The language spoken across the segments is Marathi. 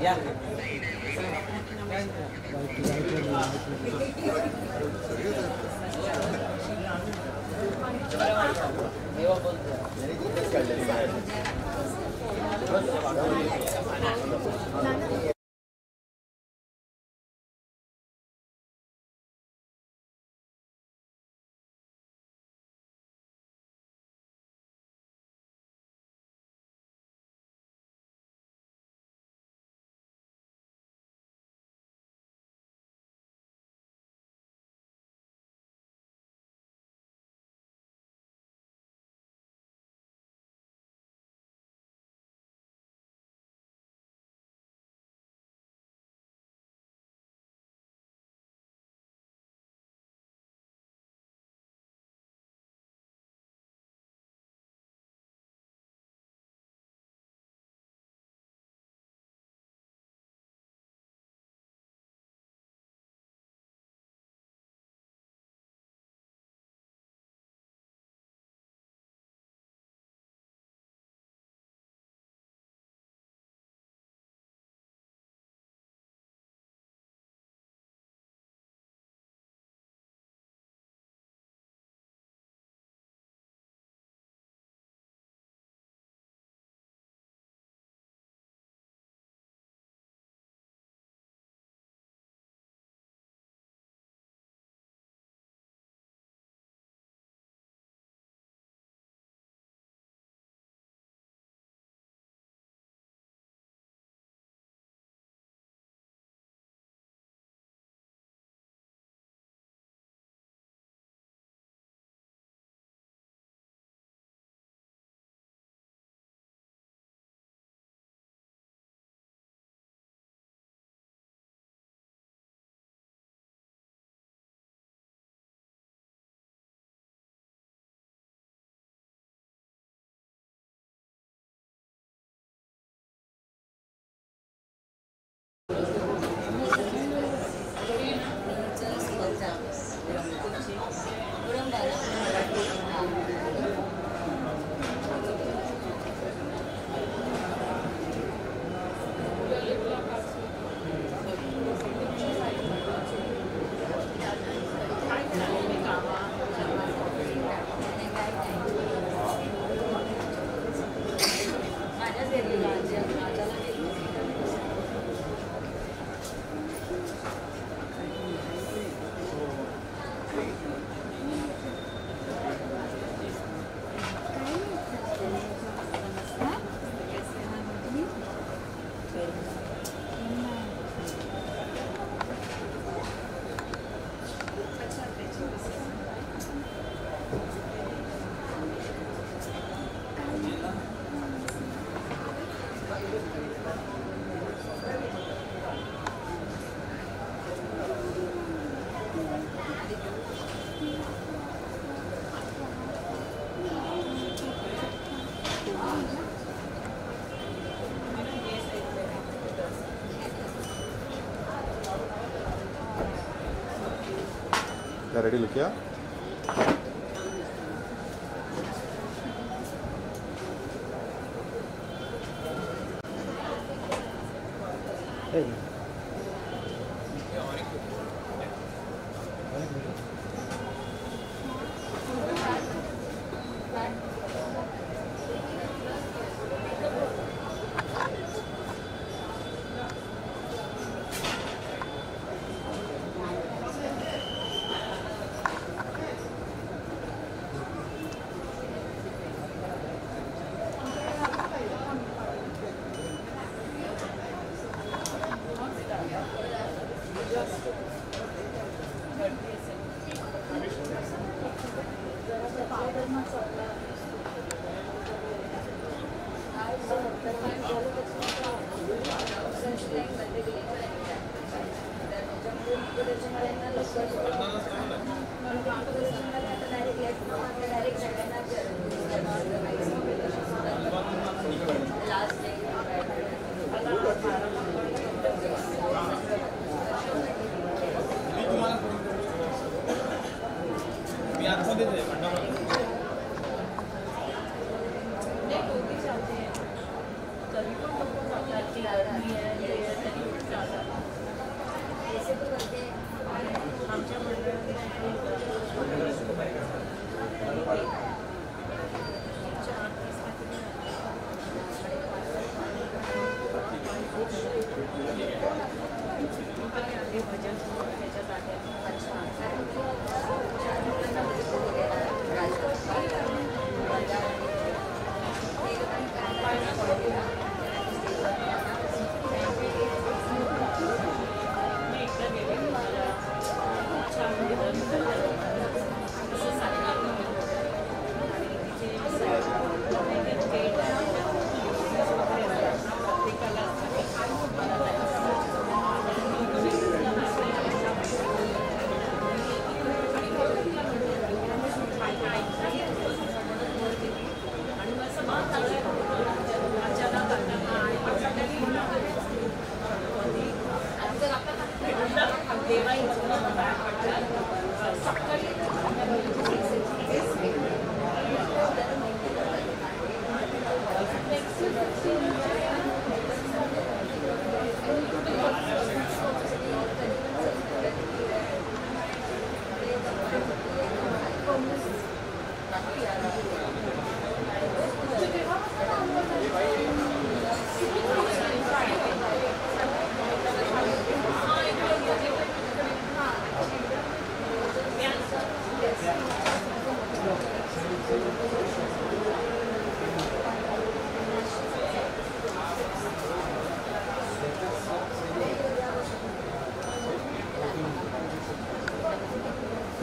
Yeah. Good. கரடிலுக்கியா Thank you. Direct Yang lain juga. They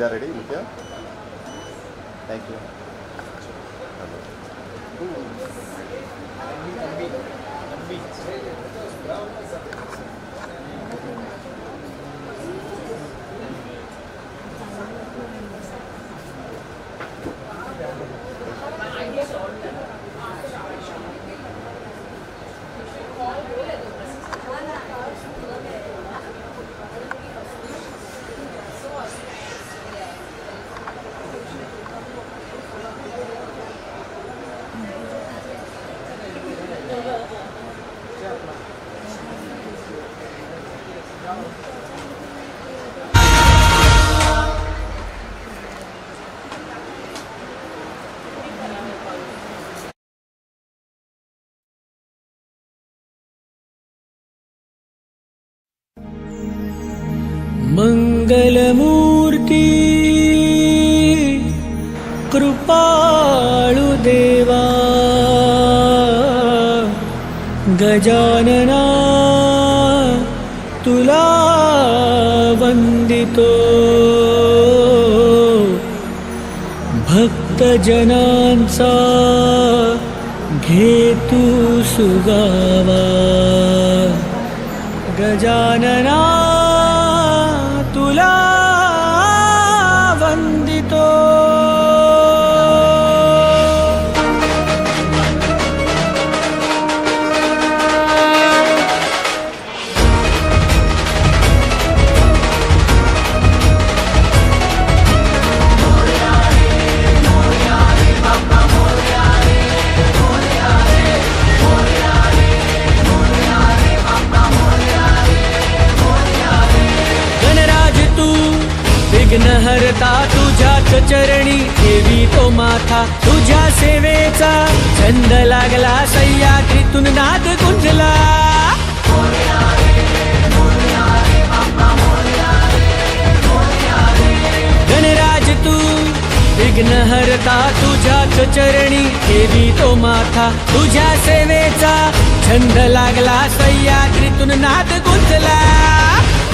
are ready, Nitya? Thank you. मङ्गलमूर्ति कृपाळुदेवा गजानना तुला वन्दितो भक्तजनांचा घेतु सुगावा। गजानना विघ्नहरता तुझ्याच चरणी. ठेवी तो माथा तुझ्या सेवेचा. छंद लागला सह्याद्रीतून नाद गुंजला गणराज तू विघ्नहरता तुझ्याच चरणी. देवी तो माथा तुझ्या सेवेचा. छंद लागला सह्याद्रीतून नाद गुंजला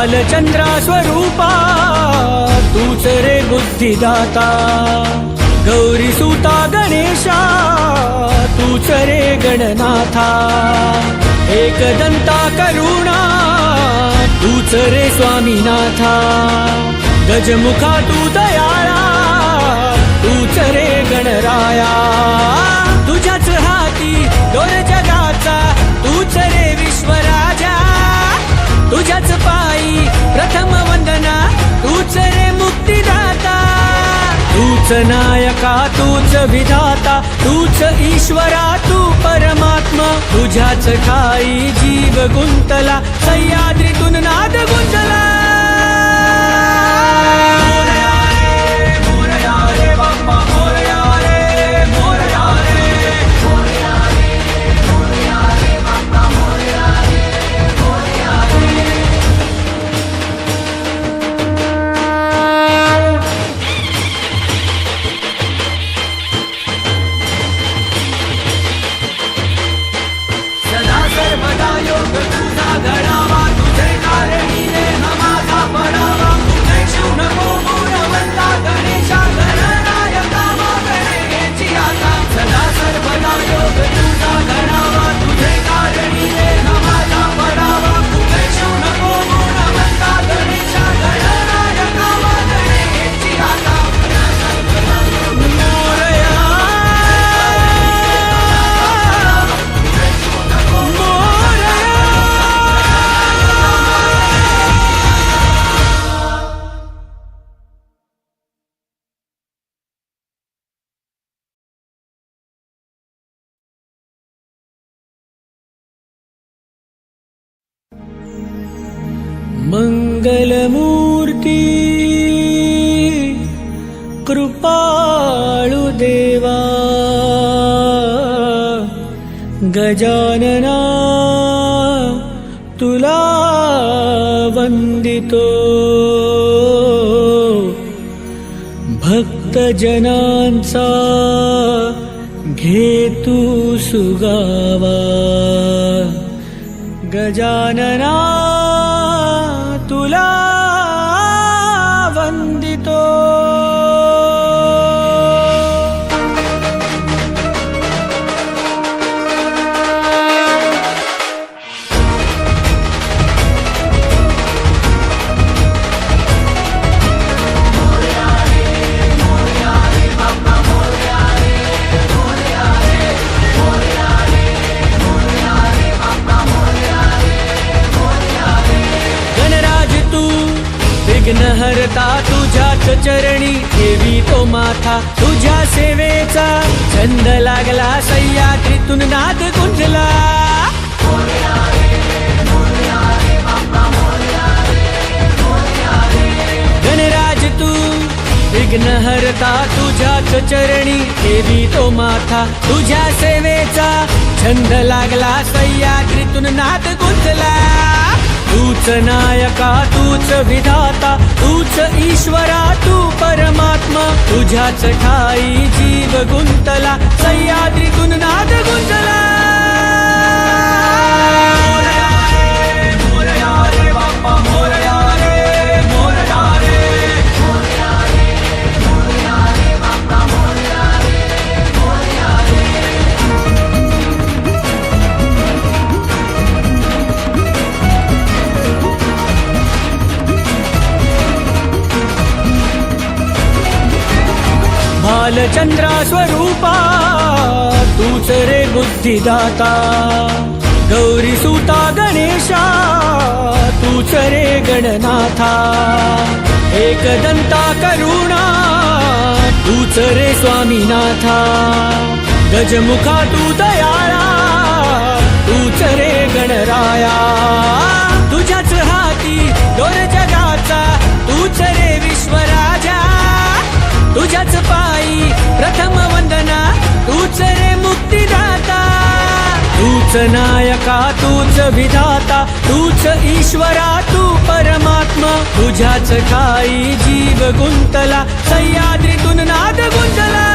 बालचंद्रा स्वरूपा तूच रे बुद्धिदाता. गौरी सुता गणेशा तूच रे गणनाथा. एकदंता करुणा तूच रे स्वामीनाथा. गजमुखा तू दयाळा तूच रे गणराया. तुझ्याच पायी प्रथम वंदना तूच रे मुक्तीदाता. तूच नायका तूच विधाता तूच ईश्वरा तू परमात्मा. तुझ्याच ठाई जीव गुंतला सह्याद्रीतून नाद गुंतला. गजानना तुला घेतू सुगावा। गजानना तुला तो तुझ्या सेवेचा छंद लागला सह्याद्रीतून नाद गुंजला. गणराज तू विघ्नहरता तुझ्याच चरणी देवी तो माथा. तुझ्या सेवेचा छंद लागला सह्याद्रीतून नाद गुंजला. तूच नायका तूच विधाता तूच ईश्वरा तू परमात्मा. तुझ्याच ठाई जीव गुंतला सह्याद्रीतून नाद गुंजला. स्वरूपा तूच रे बुद्धिदाता. गौरी सुता गणेशा तूच रे गणनाथा. एकदंता करुणा तूच रे स्वामीनाथा. गजमुखा तू दयाळा तूच नायका तूच विधाता तूच ईश्वरा तू परमात्मा. तुझ्याच काही जीव गुंतला सह्याद्रीतून नाद गुंतला.